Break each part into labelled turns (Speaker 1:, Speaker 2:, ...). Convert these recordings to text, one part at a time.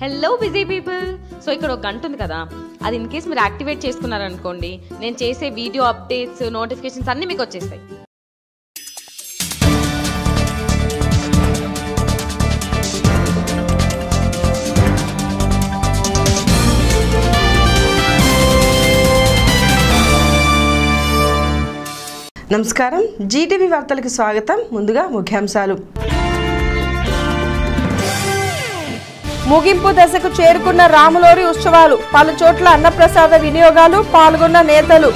Speaker 1: Hello busy people so ఇక్కడ ఒక గంట ఉంది కదా. అది ఇన్ కేస్ మీరు యాక్టివేట్ చేసుకున్నారనుకోండి నేను చేసే వీడియో అప్డేట్స్ నోటిఫికేషన్స్ అన్నీ మీకు వచ్చేస్తాయి.
Speaker 2: నమస్కారం. జీటీవీ వార్తలకు స్వాగతం. ముందుగా ముఖ్యాంశాలు.
Speaker 3: ముగింపు దశకు చేరుకున్న రాములోరి ఉత్సవాలు పలు చోట్ల అన్నప్రసాద వినియోగాలు పాల్గొన్న నేతలు.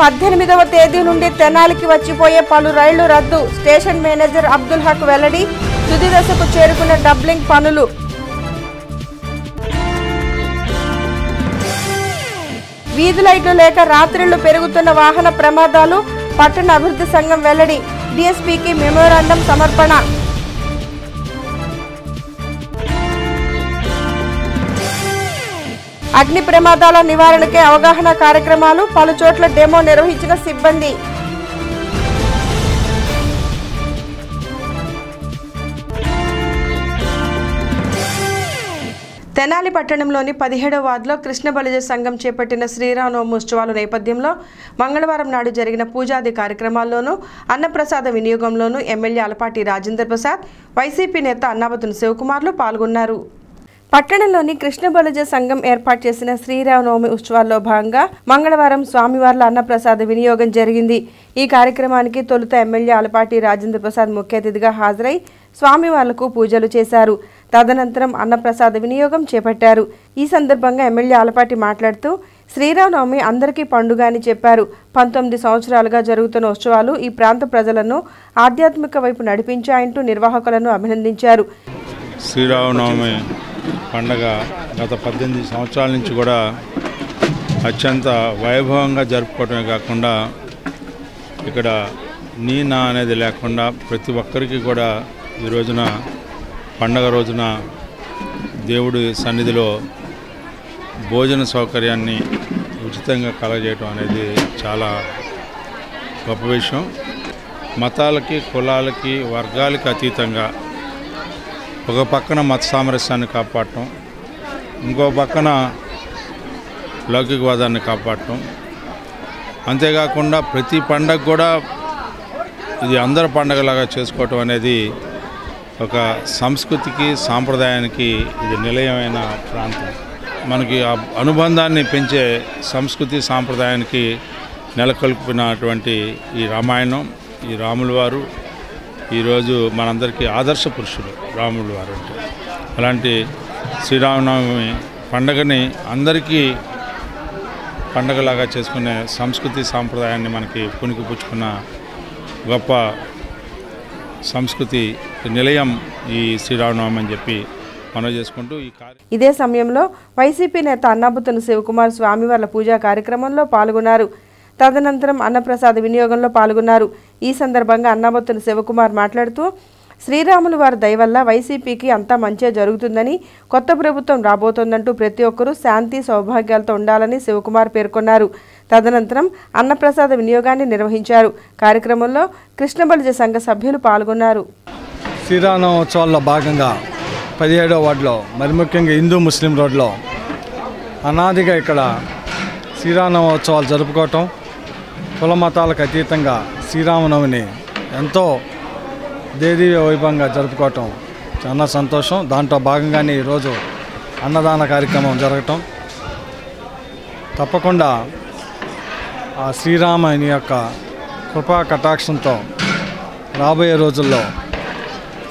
Speaker 3: పద్దెనిమిదవ తేదీ నుండి తెనాలికి వచ్చిపోయే పలు రైళ్ళు రద్దు. స్టేషన్ మేనేజర్ అబ్దుల్ హక్ వెల్లడి తుది దశకు చేరుకున్న డబ్లింగ్ పనులు. వీధి లైట్లు లేక రాత్రిళ్ళు పెరుగుతున్న వాహన ప్రమాదాలు పట్టణ అభివృద్ధి సంఘం వెల్లడి డిఎస్పీకి మెమోరాండం సమర్పణ. అగ్ని ప్రమాదాల నివారణకే అవగాహన కార్యక్రమాలు పలుచోట్ల డెమో నిర్వహించిన సిబ్బంది.
Speaker 2: తెనాలి పట్టణంలోని పదిహేడవ వార్డులో కృష్ణ బలిజ సంఘం చేపట్టిన శ్రీరామనవమి ఉత్సవాల నేపథ్యంలో మంగళవారం నాడు జరిగిన పూజాది కార్యక్రమాల్లోనూ అన్నప్రసాద వినియోగంలోనూ ఎమ్మెల్యే అలపాటి రాజేందర్ ప్రసాద్ వైసీపీ నేత అన్నాబతుని శివకుమార్లు పాల్గొన్నారు. పట్టణంలోని కృష్ణ బలజ సంఘం ఏర్పాటు చేసిన శ్రీరామనవమి ఉత్సవాల్లో భాగంగా మంగళవారం స్వామివార్ల అన్నప్రసాద వినియోగం జరిగింది. ఈ కార్యక్రమానికి తొలుత ఎమ్మెల్యే అలపాటి రాజేంద్ర ప్రసాద్ ముఖ్య అతిథిగా హాజరై స్వామివార్లకు పూజలు చేశారు. తదనంతరం అన్నప్రసాద వినియోగం చేపట్టారు. ఈ సందర్భంగా ఎమ్మెల్యే ఆలపాటి మాట్లాడుతూ శ్రీరామనవమి అందరికీ పండుగ అని చెప్పారు. పంతొమ్మిది సంవత్సరాలుగా జరుగుతున్న ఉత్సవాలు ఈ ప్రాంత ప్రజలను ఆధ్యాత్మిక వైపు నడిపించాయంటూ నిర్వాహకులను అభినందించారు.
Speaker 4: శ్రీరామనవమి పండగ గత పద్దెనిమిది సంవత్సరాల నుంచి కూడా అత్యంత వైభవంగా జరుపుకోవడమే కాకుండా ఇక్కడ నీ నా అనేది లేకుండా ప్రతి ఒక్కరికి కూడా ఈ రోజున పండగ రోజున దేవుడి సన్నిధిలో భోజన సౌకర్యాన్ని ఉచితంగా కలగజేయటం అనేది చాలా గొప్ప విషయం. మతాలకి కులాలకి వర్గాలకి అతీతంగా ఒక పక్కన మత సామరస్యాన్ని కాపాడటం ఇంకో పక్కన లౌకికవాదాన్ని కాపాడటం. అంతేకాకుండా ప్రతి పండగ కూడా ఇది అందరి పండగలాగా చేసుకోవటం అనేది ఒక సంస్కృతికి సాంప్రదాయానికి ఇది నిలయమైన ప్రాంతం. మనకి ఆ అనుబంధాన్ని పెంచే సంస్కృతి సాంప్రదాయానికి నెలకొల్పినటువంటి ఈ రామాయణం ఈ రాముల వారు ఈరోజు మనందరికీ ఆదర్శ పురుషులు రాముల వారు అంటే. అలాంటి శ్రీరామనవమి పండగని అందరికీ పండగలాగా చేసుకునే సంస్కృతి సాంప్రదాయాన్ని మనకి పుణికిపుచ్చుకున్న గొప్ప సంస్కృతి నిలయం ఈ శ్రీరామనవమి అని చెప్పి మనవి చేసుకుంటూ ఈ
Speaker 3: ఇదే సమయంలో వైసీపీ నేత అన్నాబుతుని శివకుమార్ స్వామివార్ల పూజా కార్యక్రమంలో పాల్గొన్నారు. తదనంతరం అన్నప్రసాద వినియోగంలో పాల్గొన్నారు. ఈ సందర్భంగా అన్నాబత్తుల శివకుమార్ మాట్లాడుతూ శ్రీరాములు వారి దయవల్ల వైసీపీకి అంతా మంచిగా జరుగుతుందని కొత్త ప్రభుత్వం రాబోతోందంటూ ప్రతి ఒక్కరూ శాంతి సౌభాగ్యాలతో ఉండాలని శివకుమార్ పేర్కొన్నారు. తదనంతరం అన్నప్రసాద వినియోగాన్ని నిర్వహించారు. కార్యక్రమంలో కృష్ణబలిజ సంఘ సభ్యులు పాల్గొన్నారు.
Speaker 5: శ్రీరామోత్సవాల్లో భాగంగా పదిహేడో వార్డులో మరి ముఖ్యంగా హిందూ ముస్లిం రోడ్లో అనాదిగా ఇక్కడ శ్రీరామోత్సవాలు జరుపుకోవటం కుల మతాలకు అతీతంగా శ్రీరామనవమిని ఎంతో దేదీయ వైభవంగా జరుపుకోవటం చాలా సంతోషం. దాంట్లో భాగంగానే ఈరోజు అన్నదాన కార్యక్రమం జరగటం. తప్పకుండా ఆ శ్రీరాముని యొక్క కృపా కటాక్షంతో రాబోయే రోజుల్లో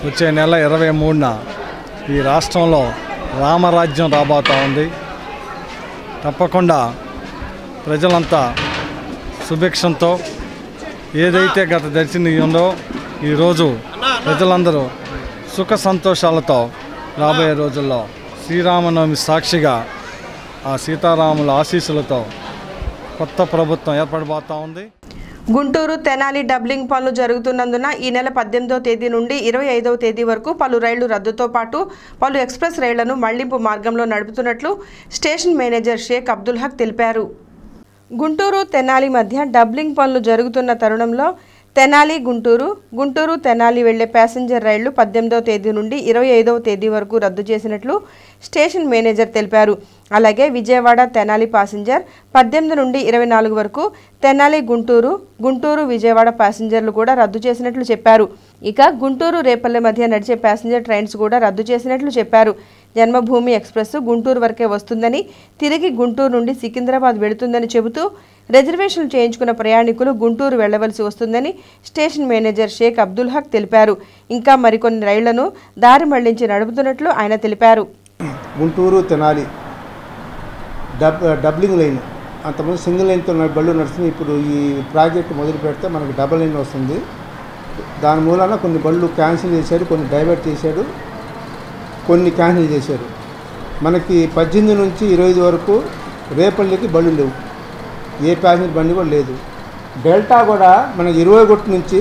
Speaker 5: వచ్చే నెల ఇరవై మూడున ఈ రాష్ట్రంలో రామరాజ్యం రాబోతూ ఉంది. తప్పకుండా ప్రజలంతా సుభిక్షంతో ఏదైతే గత దర్శనం ఉందో ఈరోజు ప్రజలందరూ సుఖ సంతోషాలతో రాబోయే రోజుల్లో శ్రీరామనవమి సాక్షిగా ఆ సీతారాముల ఆశీస్సులతో కొత్త ప్రభుత్వం ఏర్పడబోతా ఉంది.
Speaker 2: గుంటూరు తెనాలి డబ్లింగ్ పనులు జరుగుతున్నందున ఈ నెల పద్దెనిమిదవ తేదీ నుండి ఇరవై ఐదవ తేదీ వరకు పలు రైళ్ళు రద్దుతో పాటు పలు ఎక్స్ప్రెస్ రైళ్ళను మళ్ళింపు మార్గంలో నడుపుతున్నట్లు స్టేషన్ మేనేజర్ షేక్ అబ్దుల్ హక్ తెలిపారు. గుంటూరు తెనాలి మధ్య డబ్లింగ్ పనులు జరుగుతున్న తరుణంలో
Speaker 3: తెనాలి గుంటూరు గుంటూరు తెనాలి వెళ్ళే ప్యాసింజర్ రైళ్ళు పద్దెనిమిదవ తేదీ నుండి ఇరవై ఐదవ తేదీ వరకు రద్దు చేసినట్లు స్టేషన్ మేనేజర్ తెలిపారు. అలాగే విజయవాడ తెనాలి ప్యాసింజర్ పద్దెనిమిది నుండి ఇరవై నాలుగు వరకు తెనాలి గుంటూరు గుంటూరు విజయవాడ ప్యాసింజర్లు కూడా రద్దు చేసినట్లు చెప్పారు. ఇక గుంటూరు రేపల్లె మధ్య నడిచే ప్యాసింజర్ ట్రైన్స్ కూడా రద్దు చేసినట్లు చెప్పారు. జన్మభూమి ఎక్స్ప్రెస్ గుంటూరు వరకే వస్తుందని తిరిగి గుంటూరు నుండి సికింద్రాబాద్ వెళుతుందని చెబుతూ రిజర్వేషన్లు చేయించుకున్న ప్రయాణికులు గుంటూరు వెళ్ళవలసి వస్తుందని స్టేషన్ మేనేజర్ షేక్ అబ్దుల్ హక్ తెలిపారు. ఇంకా మరికొన్ని రైళ్ళను దారి మళ్ళించి నడుపుతున్నట్లు ఆయన తెలిపారు.
Speaker 6: Guntur Tenali dub doubling line. అంతకుముందు సింగిల్ లైన్తో బళ్ళు నడుస్తుంది. ఇప్పుడు ఈ ప్రాజెక్ట్ మొదలు పెడితే మనకు డబల్ లైన్ వస్తుంది. దాని మూలాన కొన్ని బళ్ళు క్యాన్సిల్ చేశారు కొన్ని డైవర్ట్ చేశాడు కొన్ని క్యాన్సిల్ చేశారు మనకి పద్దెనిమిది నుంచి ఇరవై ఐదు వరకు రేపల్లికి బళ్ళు లేవు. ఏ ప్యాసింజర్ బండి కూడా లేదు. డెల్టా కూడా మనకి ఇరవై ఒకటి నుంచి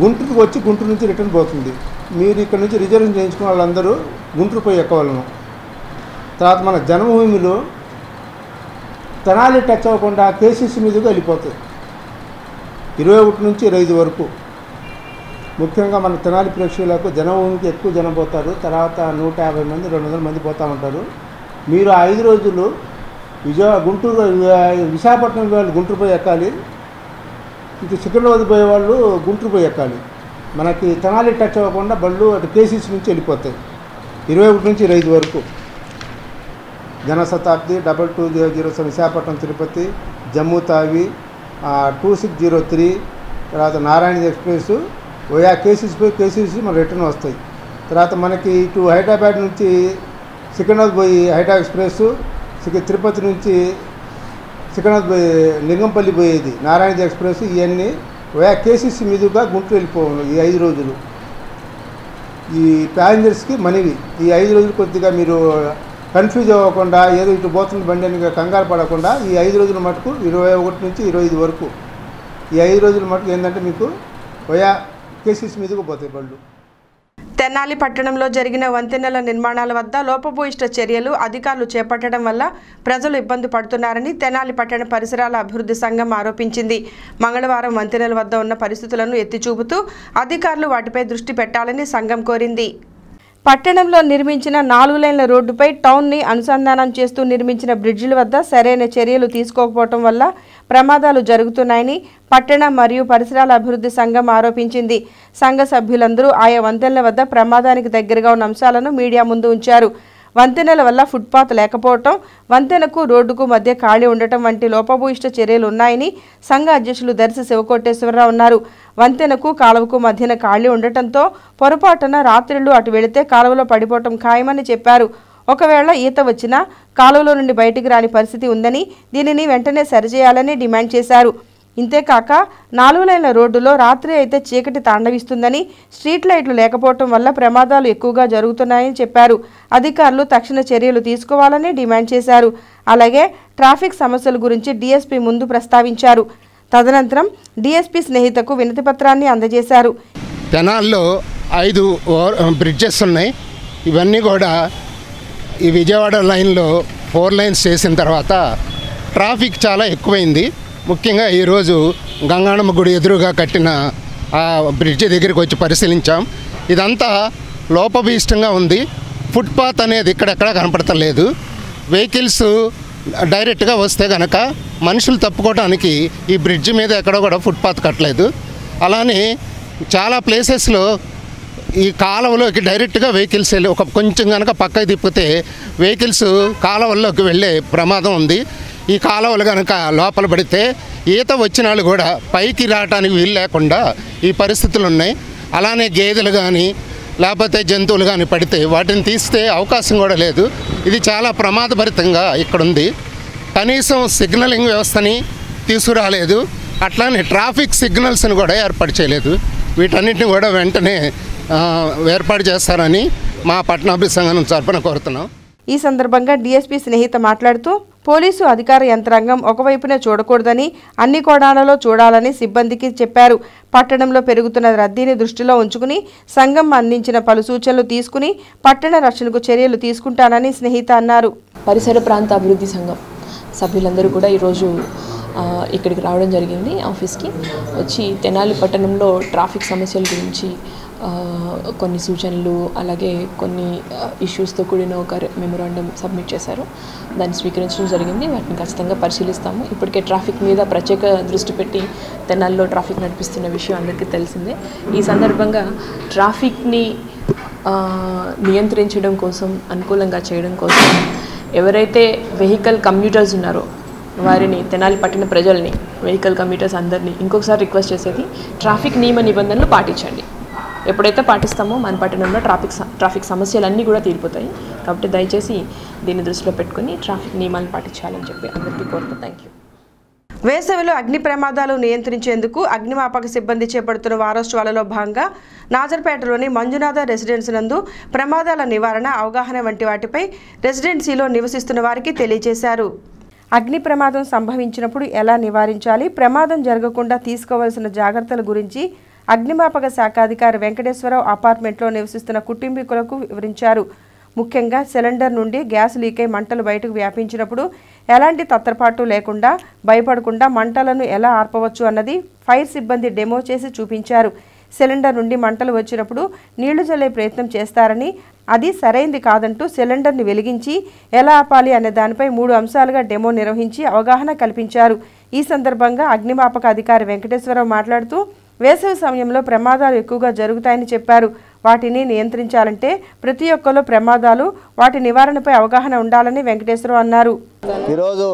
Speaker 6: గుంటూరుకి వచ్చి గుంటూరు నుంచి రిటర్న్ పోతుంది. మీరు ఇక్కడ నుంచి రిజర్వ్ చేయించుకున్న వాళ్ళందరూ గుంటూరు పోయి ఎక్కవలను. తర్వాత మన జన్మభూమిలో తెనాలి టచ్ అవ్వకుండా కేసీసీ మీదుగా వెళ్ళిపోతుంది ఇరవై ఒకటి నుంచి ఇరవై ఐదు వరకు. ముఖ్యంగా మన తెనాలి ప్రేక్షకులకు జనభూమికి ఎక్కువ జనం పోతారు. తర్వాత నూట యాభై మంది రెండు వందల మంది పోతూ ఉంటారు. మీరు ఆ ఐదు రోజులు విజయవాడ గుంటూరు విశాఖపట్నం వాళ్ళు గుంటూరు పోయి ఎక్కాలి. ఇటు సికింద్రాబాద్ పోయే వాళ్ళు గుంటూరు పోయి ఎక్కాలి. మనకి తెనాలి టచ్ అవ్వకుండా బళ్ళు అటు కేసీసీ నుంచి వెళ్ళిపోతాయి. ఇరవై ఒకటి నుంచి ఇరవై ఐదు వరకు. Janshatabdi double two zero zero seven Visakhapatnam Tirupati Jammu Tawi two six zero three తర్వాత నారాయణ ఎక్స్ప్రెస్ ఓయా కేసీసీ పోయి కేసీసీ మన రిటర్న్ వస్తాయి. తర్వాత మనకి ఇటు హైదరాబాద్ నుంచి సికింద్రాబాద్ పోయి హైదరాబాద్ ఎక్స్ప్రెస్ తిరుపతి నుంచి సికింద్రాబాద్ పోయి లింగంపల్లి పోయేది నారాయణ ఎక్స్ప్రెస్ ఇవన్నీ ఓయా కేసీసీ మీదుగా గుంటూరు వెళ్ళిపోవాలి ఈ ఐదు రోజులు. ఈ ప్యాసింజర్స్కి మనవి. ఈ ఐదు రోజులు కొద్దిగా మీరు కన్ఫ్యూజ్ అవ్వకుండా ఏదో ఇటు పోతుంది బండి అని కంగారు పడకుండా ఈ ఐదు రోజుల మటుకు ఇరవై ఒకటి నుంచి ఇరవై ఐదు వరకు. ఈ ఐదు రోజుల మటుకు ఏంటంటే మీకు వయా కేసీస్ మీదకు పోతాయి బళ్ళు.
Speaker 2: తెనాలి పట్టణంలో జరిగిన వంతెనల నిర్మాణాల వద్ద లోపభూయిష్ట చర్యలు అధికారులు చేపట్టడం వల్ల ప్రజలు ఇబ్బంది పడుతున్నారని తెనాలి పట్టణ పరిసరాల అభివృద్ధి సంఘం ఆరోపించింది. మంగళవారం వంతెనల వద్ద ఉన్న పరిస్థితులను ఎత్తి చూపుతూ అధికారులు వాటిపై దృష్టి పెట్టాలని సంఘం కోరింది.
Speaker 3: పట్టణంలో నిర్మించిన నాలుగు లైన్ల రోడ్డుపై టౌన్ని అనుసంధానం చేస్తూ నిర్మించిన బ్రిడ్జిల వద్ద సరైన చర్యలు తీసుకోకపోవటం వల్ల ప్రమాదాలు జరుగుతున్నాయని పట్టణ మరియు పరిసరాల అభివృద్ధి సంఘం ఆరోపించింది. సంఘ సభ్యులందరూ ఆయా వంతెనల వద్ద ప్రమాదానికి దగ్గరగా ఉన్న అంశాలను మీడియా ముందు ఉంచారు. వంతెనల వల్ల ఫుట్పాత్ లేకపోవటం వంతెనకు రోడ్డుకు మధ్య ఖాళీ ఉండటం వంటి లోపభూయిష్ట చర్యలు ఉన్నాయని సంఘ అధ్యక్షులు దర్శి శివకోటేశ్వరరావు ఉన్నారు వంతెనకు కాలువకు మధ్యన ఖాళీ ఉండటంతో పొరపాటున రాత్రిళ్ళు అటు వెళితే కాలువలో పడిపోవటం ఖాయమని చెప్పారు. ఒకవేళ ఈత వచ్చినా కాలువలో నుండి బయటికి రాని పరిస్థితి ఉందని దీనిని వెంటనే సరిచేయాలని డిమాండ్ చేశారు. ఇంతేకాక నాలుగు లైన్ల రోడ్డులో రాత్రి అయితే చీకటి తాండవిస్తుందని స్ట్రీట్ లైట్లు లేకపోవటం వల్ల ప్రమాదాలు ఎక్కువగా జరుగుతున్నాయని చెప్పారు. అధికారులు తక్షణ చర్యలు తీసుకోవాలని డిమాండ్ చేశారు. అలాగే ట్రాఫిక్ సమస్యల గురించి డీఎస్పీ ముందు ప్రస్తావించారు. తదనంతరం డీఎస్పీ స్నేహితకు వినతిపత్రాన్ని అందజేశారు.
Speaker 7: తెనాల్లో ఐదు ఓవర్ బ్రిడ్జెస్ ఉన్నాయి. ఇవన్నీ కూడా ఈ విజయవాడ లైన్లో ఫోర్ లైన్స్ చేసిన తర్వాత ట్రాఫిక్ చాలా ఎక్కువైంది. ముఖ్యంగా ఈరోజు గంగాణమ్మ గుడి ఎదురుగా కట్టిన ఆ బ్రిడ్జి దగ్గరికి వచ్చి పరిశీలించాం. ఇదంతా లోపభీష్టంగా ఉంది. ఫుట్పాత్ అనేది ఇక్కడెక్కడ కనపడతలేదు. వెహికల్స్ డైరెక్ట్గా వస్తే కనుక మనుషులు తప్పుకోవడానికి ఈ బ్రిడ్జ్ మీద ఎక్కడ కూడా ఫుట్పాత్ కట్టలేదు. అలానే చాలా ప్లేసెస్లో ఈ కాలువలోకి డైరెక్ట్గా వెహికల్స్ వెళ్ళి ఒక కొంచెం కనుక పక్కకి తిప్పితే వెహికల్స్ కాలువల్లోకి వెళ్ళే ప్రమాదం ఉంది. ఈ కాలువలు కనుక లోపల పడితే ఈత వచ్చిన వాళ్ళు కూడా పైకి రావడానికి వీలు లేకుండా ఈ పరిస్థితులు ఉన్నాయి. అలానే గేదెలు కానీ లేకపోతే జంతువులు కానీ పడితే వాటిని తీస్తే అవకాశం కూడా లేదు. ఇది చాలా ప్రమాదభరితంగా ఇక్కడ ఉంది కనీసం సిగ్నలింగ్ వ్యవస్థని తీసుకురాలేదు. అట్లానే ట్రాఫిక్ సిగ్నల్స్ని కూడా ఏర్పాటు చేయలేదు. వీటన్నిటిని కూడా వెంటనే ఏర్పాటు చేస్తారని మా పట్టణాభివృద్ధి సంఘం తరపున కోరుతున్నాం.
Speaker 3: ఈ సందర్భంగా డిఎస్పీ స్నేహిత మాట్లాడుతూ పోలీసు అధికార యంత్రాంగం ఒకవైపునే చూడకూడదని అన్ని కోణాలలో చూడాలని సిబ్బందికి చెప్పారు. పట్టణంలో పెరుగుతున్న రద్దీని దృష్టిలో ఉంచుకుని సంఘం అందించిన పలు సూచనలు తీసుకుని పట్టణ రక్షణకు చర్యలు తీసుకుంటానని స్నేహిత అన్నారు.
Speaker 8: పరిసర ప్రాంత అభివృద్ధి సంఘం సభ్యులందరూ కూడా ఈరోజు ఇక్కడికి రావడం జరిగింది ఆఫీస్కి. వచ్చి తెనాలి పట్టణంలో ట్రాఫిక్ సమస్యల గురించి కొన్ని సూచనలు అలాగే కొన్ని ఇష్యూస్తో కూడిన ఒక మెమొరాండం సబ్మిట్ చేశారు. దాన్ని స్వీకరించడం జరిగింది. వాటిని ఖచ్చితంగా పరిశీలిస్తాము. ఇప్పటికే ట్రాఫిక్ మీద ప్రత్యేక దృష్టి పెట్టి తెనాల్లో ట్రాఫిక్ నడిపిస్తున్న విషయం అందరికీ తెలిసిందే. ఈ సందర్భంగా ట్రాఫిక్ని నియంత్రించడం కోసం అనుకూలంగా చేయడం కోసం ఎవరైతే వెహికల్ కమ్యూటర్స్ ఉన్నారో వారిని తెనాలి పట్టిన ప్రజల్ని వెహికల్ కమ్యూటర్స్ అందరినీ ఇంకొకసారి రిక్వెస్ట్ చేసేది ట్రాఫిక్ నియమ నిబంధనలు పాటించండి. ఎప్పుడైతే పాటిస్తామో మన పట్టణంలో ట్రాఫిక్ స- ట్రాఫిక్ సమస్యలన్నీ కూడా తీరిపోతాయి. కాబట్టి దయచేసి దీన్ని దృష్టిలో పెట్టుకొని ట్రాఫిక్ నియమాలను పాటించాలని చెప్పి అందరికీ కోరుతూ థ్యాంక్ యూ.
Speaker 2: వేసవిలో అగ్ని ప్రమాదాలు నియంత్రించేందుకు అగ్నిమాపక సిబ్బంది చేపడుతున్న వారోత్సవాలలో భాగంగా నాజర్పేటలోని మంజునాథ రెసిడెన్సీ నందు ప్రమాదాల నివారణ అవగాహన వంటి వాటిపై రెసిడెన్సీలో నివసిస్తున్న వారికి తెలియజేశారు.
Speaker 3: అగ్ని ప్రమాదం సంభవించినప్పుడు ఎలా నివారించాలి ప్రమాదం జరగకుండా తీసుకోవాల్సిన జాగ్రత్తల గురించి అగ్నిమాపక శాఖ అధికారి వెంకటేశ్వరరావు అపార్ట్మెంట్లో నివసిస్తున్న కుటుంబీకులకు వివరించారు. ముఖ్యంగా సిలిండర్ నుండి గ్యాస్ లీకై మంటలు బయటకు వ్యాపించినప్పుడు ఎలాంటి తత్తరపాటు లేకుండా భయపడకుండా మంటలను ఎలా ఆర్పవచ్చు అన్నది ఫైర్ సిబ్బంది డెమో చేసి చూపించారు. సిలిండర్ నుండి మంటలు వచ్చినప్పుడు నీళ్ళు చల్లే ప్రయత్నం చేస్తారని అది సరైంది కాదంటూ సిలిండర్ని వెలిగించి ఎలా ఆపాలి అనే దానిపై మూడు అంశాలుగా డెమో నిర్వహించి అవగాహన కల్పించారు. ఈ సందర్భంగా అగ్నిమాపక అధికారి వెంకటేశ్వరరావు మాట్లాడుతూ వేసవి సమయంలో ప్రమాదాలు ఎక్కువగా జరుగుతాయని చెప్పారు. వాటిని నియంత్రించాలంటే ప్రతి ఒక్కరిలో ప్రమాదాలు వాటి నివారణపై అవగాహన ఉండాలని వెంకటేశ్వరరావు అన్నారు.
Speaker 9: ఈరోజు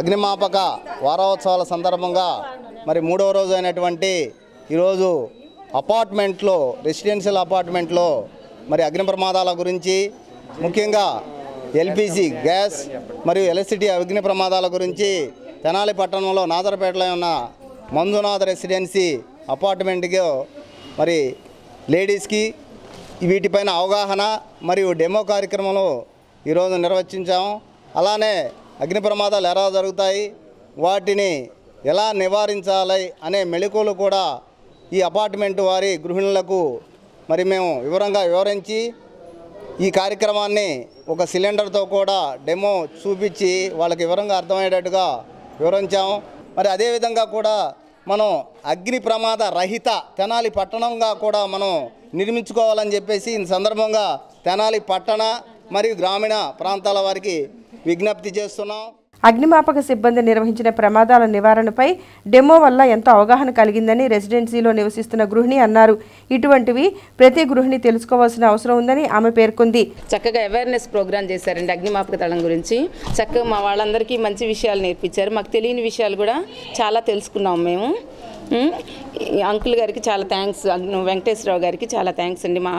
Speaker 9: అగ్నిమాపక వారోత్సవాల సందర్భంగా మరి మూడవ రోజు అయినటువంటి ఈరోజు అపార్ట్మెంట్లో రెసిడెన్షియల్ అపార్ట్మెంట్లో మరి అగ్ని ప్రమాదాల గురించి ముఖ్యంగా ఎల్పిజి గ్యాస్ మరియు ఎలక్ట్రిసిటీ అగ్ని ప్రమాదాల గురించి తెనాలి పట్టణంలో నాదరపేటలో ఉన్న మంజునాథ్ రెసిడెన్సీ అపార్ట్మెంట్కి మరి లేడీస్కి వీటిపైన అవగాహన మరియు డెమో కార్యక్రమాలు ఈరోజు నిర్వహించాము అలానే అగ్ని ప్రమాదాలు ఎలా జరుగుతాయి వాటిని ఎలా నివారించాలి అనే మెళకువలు కూడా ఈ అపార్ట్మెంట్ వారి గృహిణులకు మరి మేము వివరంగా వివరించి ఈ కార్యక్రమాన్ని ఒక సిలిండర్తో కూడా డెమో చూపించి వాళ్ళకి వివరంగా అర్థమయ్యేటట్టుగా వివరించాము మరి అదేవిధంగా కూడా మనం అగ్ని ప్రమాద రహిత తెనాలి పట్టణంగా కూడా మనం నిర్మించుకోవాలని చెప్పేసి ఈ సందర్భంగా తెనాలి పట్టణ మరియు గ్రామీణ ప్రాంతాల వారికి విజ్ఞప్తి చేస్తున్నాం.
Speaker 3: అగ్నిమాపక సిబ్బంది నిర్వహించిన ప్రమాదాల నివారణపై డెమో వల్ల ఎంతో అవగాహన కలిగిందని రెసిడెన్సీలో నివసిస్తున్న గృహిణి అన్నారు. ఇటువంటివి ప్రతి గృహిణి తెలుసుకోవాల్సిన అవసరం ఉందని ఆమె పేర్కొంది.
Speaker 10: చక్కగా అవేర్నెస్ ప్రోగ్రామ్ చేశారండి అగ్నిమాపక దళం గురించి. చక్కగా మా వాళ్ళందరికీ మంచి విషయాలు నేర్పించారు. మాకు తెలియని విషయాలు కూడా చాలా తెలుసుకున్నాం మేము. అంకుల్ గారికి చాలా థ్యాంక్స్ వెంకటేశ్వరరావు గారికి చాలా థ్యాంక్స్ అండి మా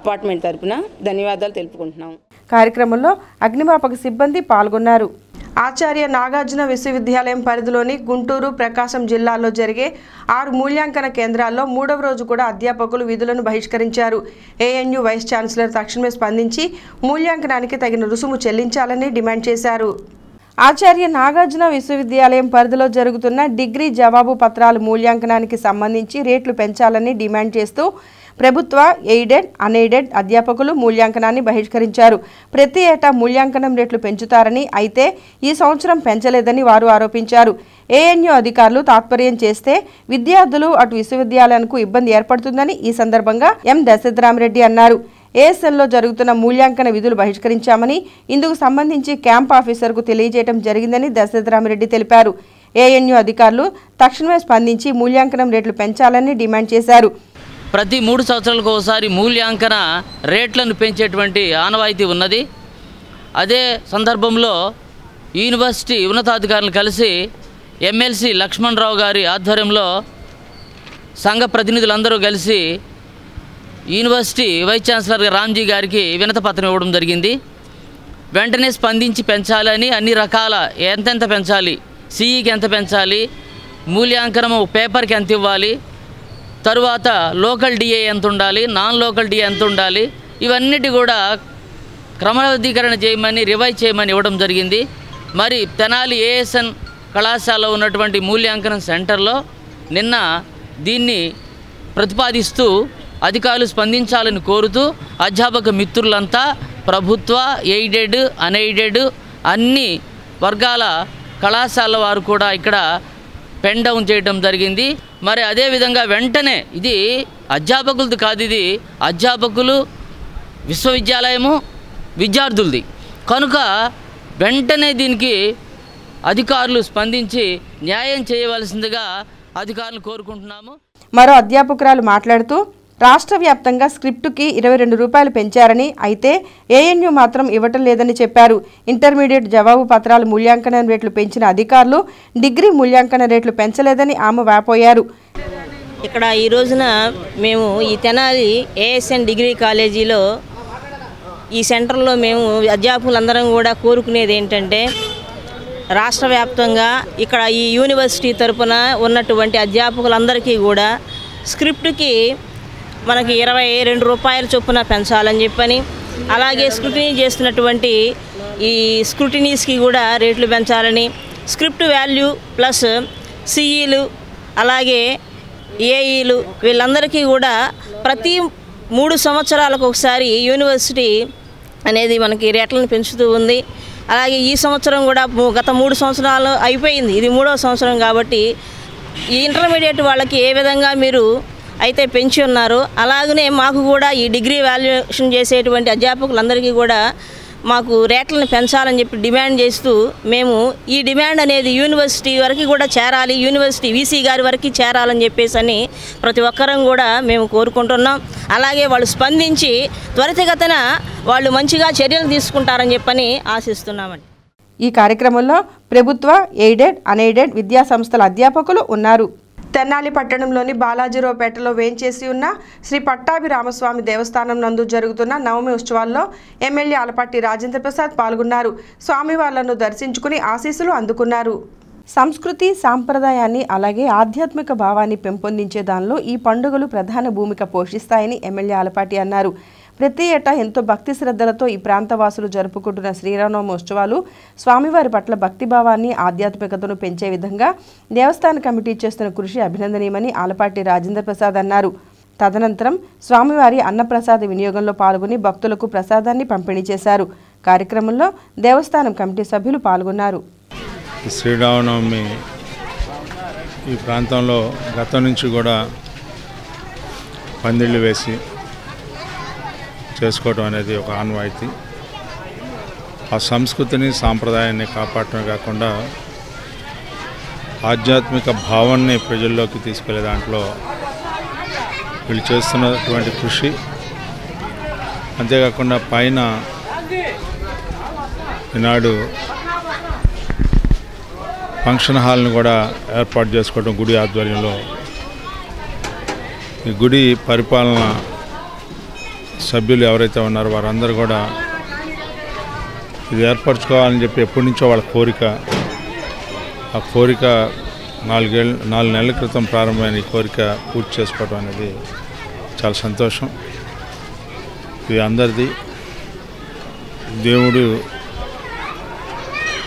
Speaker 10: అపార్ట్మెంట్ తరపున. ధన్యవాదాలు తెలుపుకుంటున్నాం.
Speaker 3: కార్యక్రమంలో అగ్నిమాపక సిబ్బంది పాల్గొన్నారు.
Speaker 2: ఆచార్య నాగార్జున విశ్వవిద్యాలయం పరిధిలోని గుంటూరు ప్రకాశం జిల్లాల్లో జరిగే ఆరు మూల్యాంకన కేంద్రాల్లో మూడవ రోజు కూడా అధ్యాపకులు విధులను బహిష్కరించారు. ఏఎన్యు వైస్ ఛాన్సలర్ తక్షణమే స్పందించి మూల్యాంకనానికి తగిన రుసుము చెల్లించాలని డిమాండ్ చేశారు.
Speaker 3: ఆచార్య నాగార్జున విశ్వవిద్యాలయం పరిధిలో జరుగుతున్న డిగ్రీ జవాబు పత్రాల మూల్యాంకనానికి సంబంధించి రేట్లు పెంచాలని డిమాండ్ చేస్తూ ప్రభుత్వ ఎయిడెడ్ అన్ఎయిడెడ్ అధ్యాపకులు మూల్యాంకనాన్ని బహిష్కరించారు. ప్రతి ఏటా మూల్యాంకనం రేట్లు పెంచుతారని అయితే ఈ సంవత్సరం పెంచలేదని వారు ఆరోపించారు. ఏఎన్యు అధికారులు తాత్పర్యం చేస్తే విద్యార్థులు అటు విశ్వవిద్యాలయాలకు ఇబ్బంది ఏర్పడుతుందని ఈ సందర్భంగా ఎం దశరథరామరెడ్డి అన్నారు. ఏఎస్ఎల్లో జరుగుతున్న మూల్యాంకన విధులు బహిష్కరించామని ఇందుకు సంబంధించి క్యాంప్ ఆఫీసర్కు తెలియజేయడం జరిగిందని దశరథరామరెడ్డి తెలిపారు. ఏఎన్యు అధికారులు తక్షణమే స్పందించి మూల్యాంకనం రేట్లు పెంచాలని డిమాండ్ చేశారు.
Speaker 11: ప్రతి మూడు సంవత్సరాలకు ఒకసారి మూల్యాంకన రేట్లను పెంచేటువంటి ఆనవాయితీ ఉన్నది. అదే సందర్భంలో యూనివర్సిటీ ఉన్నతాధికారులు కలిసి ఎమ్మెల్సీ లక్ష్మణరావు గారి ఆధ్వర్యంలో సంఘ ప్రతినిధులందరూ కలిసి యూనివర్సిటీ వైస్ ఛాన్సలర్ రామ్జీ గారికి వినతపత్రం ఇవ్వడం జరిగింది. వెంటనే స్పందించి పెంచాలని అన్ని రకాల ఎంతెంత పెంచాలి సిఈకి ఎంత పెంచాలి మూల్యాంకనము పేపర్కి ఎంత ఇవ్వాలి తరువాత లోకల్ డిఏ ఎంత ఉండాలి నాన్ లోకల్ డిఏ ఎంత ఉండాలి ఇవన్నిటి కూడా క్రమబద్ధీకరణ చేయమని రివైజ్ చేయమని ఇవ్వడం జరిగింది. మరి తెనాలి ఏఎస్ఎన్ కళాశాలలో ఉన్నటువంటి మూల్యాంకనం సెంటర్లో నిన్న దీన్ని ప్రతిపాదిస్తూ అధికారులు స్పందించాలని కోరుతూ అధ్యాపక మిత్రులంతా ప్రభుత్వ ఎయిడెడ్ అన్ఎయిడెడ్ అన్ని వర్గాల కళాశాల వారు కూడా ఇక్కడ పెన్ డౌన్ చేయడం జరిగింది. మరి అదేవిధంగా వెంటనే ఇది అధ్యాపకులది కాదు ఇది అధ్యాపకులు విశ్వవిద్యాలయము విద్యార్థులది. కనుక వెంటనే దీనికి అధికారులు స్పందించి న్యాయం చేయవలసిందిగా అధికారులు కోరుకుంటున్నాము.
Speaker 3: మరో అధ్యాపకురాలు మాట్లాడుతూ రాష్ట్ర వ్యాప్తంగా స్క్రిప్టుకి ఇరవై రెండు రూపాయలు పెంచారని అయితే ఏఎన్యు మాత్రం ఇవ్వటం లేదని చెప్పారు. ఇంటర్మీడియట్ జవాబు పత్రాలు మూల్యాంకన రేట్లు పెంచిన అధికారులు డిగ్రీ మూల్యాంకన రేట్లు పెంచలేదని ఆమె వాపోయారు.
Speaker 12: ఇక్కడ ఈ రోజున మేము ఈ తెనాలి ఏఎస్ఎన్ డిగ్రీ కాలేజీలో ఈ సెంటర్లో మేము అధ్యాపకులందరం కూడా కోరుకునేది ఏంటంటే రాష్ట్ర వ్యాప్తంగా ఇక్కడ ఈ యూనివర్సిటీ తరపున ఉన్నటువంటి అధ్యాపకులందరికీ కూడా స్క్రిప్ట్కి మనకి ఇరవై రెండు రూపాయల చొప్పున పెంచాలని చెప్పని అలాగే స్క్రూటినీ చేస్తున్నటువంటి ఈ స్క్రూటినీస్కి కూడా రేట్లు పెంచాలని స్క్రిప్ట్ వాల్యూ ప్లస్ సిఈలు అలాగే ఏఈలు వీళ్ళందరికీ కూడా ప్రతి మూడు సంవత్సరాలకు ఒకసారి యూనివర్సిటీ అనేది మనకి రేట్లను పెంచుతూ ఉంది. అలాగే ఈ సంవత్సరం కూడా గత మూడు సంవత్సరాలు అయిపోయింది. ఇది మూడవ సంవత్సరం కాబట్టి ఈ ఇంటర్మీడియట్ వాళ్ళకి ఏ విధంగా మీరు అయితే పెంచి ఉన్నారు. అలాగనే మాకు కూడా ఈ డిగ్రీ వాల్యుయేషన్ చేసేటువంటి అధ్యాపకులందరికీ కూడా మాకు రేట్లను పెంచాలని చెప్పి డిమాండ్ చేస్తూ మేము ఈ డిమాండ్ అనేది యూనివర్సిటీ వరకు కూడా చేరాలి యూనివర్సిటీ వీసీ గారి వరకు చేరాలని చెప్పేసి అని ప్రతి ఒక్కరం కూడా మేము కోరుకుంటున్నాం. అలాగే వాళ్ళు స్పందించి త్వరితగతన వాళ్ళు మంచిగా చర్యలు తీసుకుంటారని చెప్పని ఆశిస్తున్నామండి.
Speaker 3: ఈ కార్యక్రమంలో ప్రభుత్వ ఎయిడెడ్ అన్ఎయిడెడ్ విద్యా సంస్థల అధ్యాపకులు ఉన్నారు. తెన్నాలి పట్టణంలోని బాలాజీరావుపేటలో వేంచేసి ఉన్న శ్రీ పట్టాభి రామస్వామి దేవస్థానం నందు జరుగుతున్న నవమి ఉత్సవాల్లో ఎమ్మెల్యే ఆలపాటి రాజేంద్ర ప్రసాద్ పాల్గొన్నారు. స్వామివార్లను దర్శించుకుని ఆశీస్సులు అందుకున్నారు. సంస్కృతి సాంప్రదాయాన్ని అలాగే ఆధ్యాత్మిక భావాన్ని పెంపొందించే దానిలో ఈ పండుగలు ప్రధాన భూమిక పోషిస్తాయని ఎమ్మెల్యే ఆలపాటి అన్నారు. ప్రతి ఏటా ఎంతో భక్తి శ్రద్ధలతో ఈ ప్రాంతవాసులు జరుపుకుంటున్న శ్రీరామనవమి ఉత్సవాలు స్వామివారి పట్ల భక్తిభావాన్ని ఆధ్యాత్మికతను పెంచే విధంగా దేవస్థాన కమిటీ చేస్తున్న కృషి అభినందనీయమని ఆలపాటి రాజేంద్ర ప్రసాద్ అన్నారు. తదనంతరం స్వామివారి అన్నప్రసాద వినియోగంలో పాల్గొని భక్తులకు ప్రసాదాన్ని పంపిణీ చేశారు. కార్యక్రమంలో దేవస్థానం కమిటీ సభ్యులు పాల్గొన్నారు.
Speaker 4: శ్రీరామనవమి ఈ ప్రాంతంలో గతం నుంచి కూడా పందిళ్ళు వేసి చేసుకోవడం అనేది ఒక ఆన్వాయితీ. ఆ సంస్కృతిని సాంప్రదాయాన్ని కాపాడటమే కాకుండా ఆధ్యాత్మిక భావాన్ని ప్రజల్లోకి తీసుకెళ్ళే దాంట్లో వీళ్ళు చేస్తున్నటువంటి కృషి. అంతేకాకుండా పైన ఈనాడు ఫంక్షన్ హాల్ని కూడా ఏర్పాటు చేసుకోవడం గుడి ఆధ్వర్యంలో. ఈ గుడి పరిపాలన సభ్యులు ఎవరైతే ఉన్నారో వారందరూ కూడా ఇది ఏర్పరచుకోవాలని చెప్పి ఎప్పటి నుంచో వాళ్ళ కోరిక. ఆ కోరిక నాలుగేళ్ళ నాలుగు నెలల క్రితం ప్రారంభమైన ఈ కోరిక పూర్తి చేసుకోవడం అనేది చాలా సంతోషం. ఇది అందరిది. దేవుడు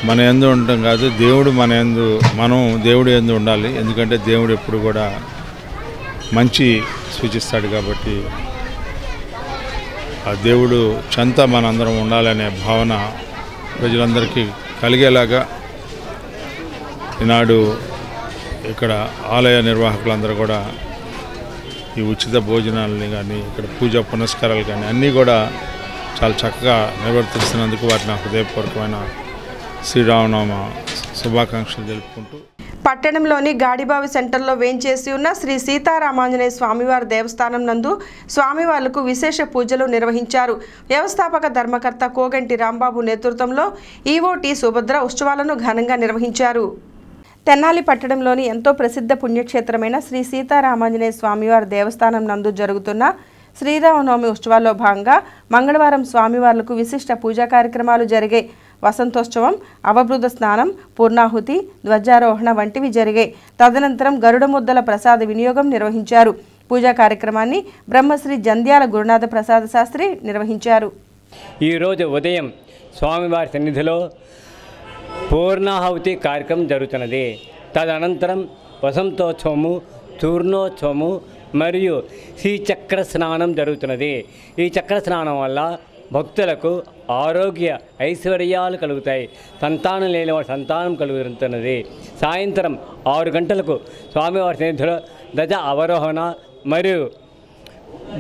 Speaker 4: మన ఎందు ఉండటం కాదు దేవుడు మన ఎందు మనం దేవుడు ఎందు ఉండాలి. ఎందుకంటే దేవుడు ఎప్పుడు కూడా మంచి సూచిస్తాడు కాబట్టి ఆ దేవుడు చెంత మనందరం ఉండాలనే భావన ప్రజలందరికీ కలిగేలాగా ఈనాడు ఇక్కడ ఆలయ నిర్వాహకులందరూ కూడా ఈ ఉచిత భోజనాలని కానీ ఇక్కడ పూజ పునస్కారాలు కానీ అన్నీ కూడా చాలా చక్కగా నిర్వర్తిస్తున్నందుకు వాటిని హృదయపూర్వకమైన శ్రీరామనామ శుభాకాంక్షలు తెలుపుకుంటూ
Speaker 2: పట్టణంలోని గాడిబావి సెంటర్లో వేంచేసి ఉన్న శ్రీ సీతారామాంజనేయ స్వామివారి దేవస్థానం నందు స్వామివార్లకు విశేష పూజలు నిర్వహించారు. వ్యవస్థాపక ధర్మకర్త కోగంటి రాంబాబు నేతృత్వంలో ఈవోటి సుభద్ర ఉత్సవాలను ఘనంగా నిర్వహించారు. తెనాలి పట్టణంలోని ఎంతో ప్రసిద్ధ పుణ్యక్షేత్రమైన శ్రీ సీతారామాంజనేయ స్వామివారి దేవస్థానం నందు జరుగుతున్న శ్రీరామనవమి ఉత్సవాల్లో భాగంగా మంగళవారం స్వామివార్లకు విశిష్ట పూజా కార్యక్రమాలు జరిగాయి. వసంతోత్సవం అవబృధ స్నానం పూర్ణాహుతి ధ్వజారోహణ వంటివి జరిగాయి. తదనంతరం గరుడ ముద్దల ప్రసాద వినియోగం నిర్వహించారు. పూజా కార్యక్రమాన్ని బ్రహ్మశ్రీ జంధ్యాల గురునాథ ప్రసాద శాస్త్రి నిర్వహించారు.
Speaker 13: ఈరోజు ఉదయం స్వామివారి సన్నిధిలో పూర్ణాహుతి కార్యక్రమం జరుగుతున్నది. తదనంతరం వసంతోత్సవము చూర్ణోత్సవము మరియు శ్రీచక్ర స్నానం జరుగుతున్నది. ఈ చక్ర స్నానం వల్ల
Speaker 5: భక్తులకు ఆరోగ్య ఐశ్వర్యాలు కలుగుతాయి. సంతానం లేని వారి సంతానం కలుగుతున్నది. సాయంత్రం ఆరు గంటలకు స్వామివారి సన్నిధిలో దజ అవరోహణ మరియు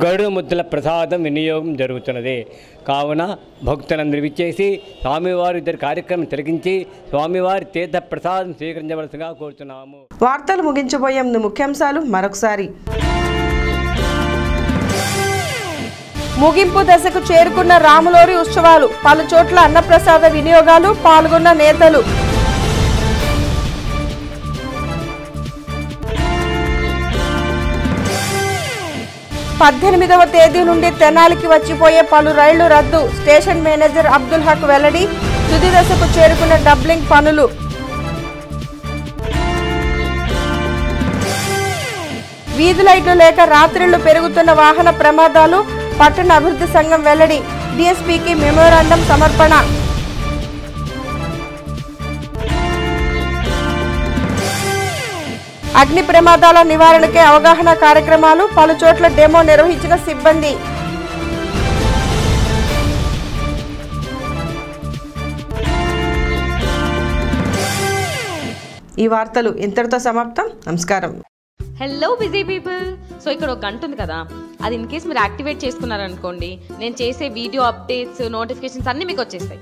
Speaker 5: గరుడు ముద్దల ప్రసాదం వినియోగం జరుగుతున్నది. కావున భక్తులందరూ విచ్చేసి స్వామివారి ఇద్దరు కార్యక్రమం తిలకించి స్వామివారి తీర్థ ప్రసాదం స్వీకరించవలసిగా కోరుతున్నాము
Speaker 14: వార్తలు ముగించబోయే ముందు ముఖ్యాంశాలు మరొకసారి.
Speaker 3: ముగింపు దశకు చేరుకున్న రాములోరి ఉత్సవాలు పలు చోట్ల అన్నప్రసాద వినియోగాలు పాల్గొన్న నేతలు. పద్దెనిమిదవ తేదీ నుండి తెనాలికి వచ్చిపోయే పలు రైళ్ళు రద్దు. స్టేషన్ మేనేజర్ అబ్దుల్ హక్ వెల్లడి తుది దశకు చేరుకున్న డబ్లింగ్ పనులు. వీధి లైట్లు లేక రాత్రిళ్ళు పెరుగుతున్న వాహన ప్రమాదాలు పట్టణ అభివృద్ధి సంఘం వెల్లడి డిఎస్పీకి మెమోరాండం సమర్పణ. అగ్ని ప్రమాదాల నివారణకే అవగాహన కార్యక్రమాలు పలు చోట్ల డెమో నిర్వహించిన సిబ్బంది.
Speaker 14: ఈ వార్తలు ఇంతటితో సమాప్తం. నమస్కారం.
Speaker 1: హలో బిజీ పీపుల్ సో ఇక్కడ ఒక గంట ఉంది కదా. అది ఇన్ కేస్ మీరు యాక్టివేట్ చేసుకున్నారనుకోండి నేను చేసే వీడియో అప్డేట్స్ నోటిఫికేషన్స్ అన్నీ మీకు వచ్చేస్తాయి.